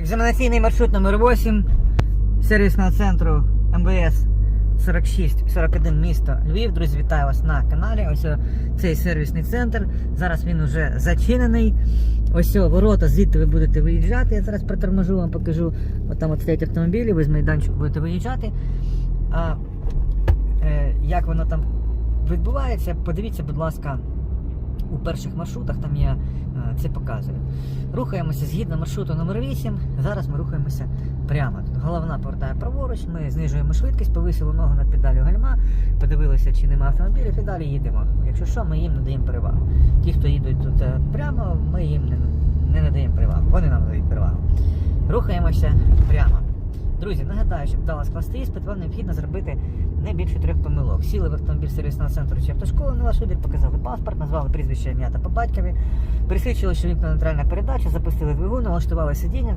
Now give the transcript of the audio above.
Екзаменаційний маршрут номер 8 сервісного центру МВС 4641 місто Львів. Друзі, вітаю вас на каналі. Ось цей сервісний центр. Зараз він уже зачинений. Ось ворота, звідти ви будете виїжджати. Я зараз приторможу вам покажу. От там от стоять автомобілі, ви з майданчику будете виїжджати. А е, як воно там відбувається, подивіться, будь ласка, у перших маршрутах там я е, це показую. Рухаємося згідно маршруту номер 8. Зараз ми рухаємося прямо. Тут головна повертає праворуч, ми знижуємо швидкість, повисили ногу над педалю гальма, подивилися, чи нема автомобілів, і далі їдемо. Якщо що, ми їм надаємо перевагу. Ті, хто їдуть тут е, прямо, ми їм не, не надаємо перевагу. Вони нам надають перевагу. Рухаємося прямо. Друзі, нагадаю, щоб вдало скласти іспит, вам необхідно зробити не більше трьох помилок. Сіли в автомобіль сервісного центру чи автошколи на ваш вибір, показали паспорт, назвали прізвище ім'я та по батькові, присвідчили, що вікна нейтральна передача, запустили двигун, налаштували сидіння.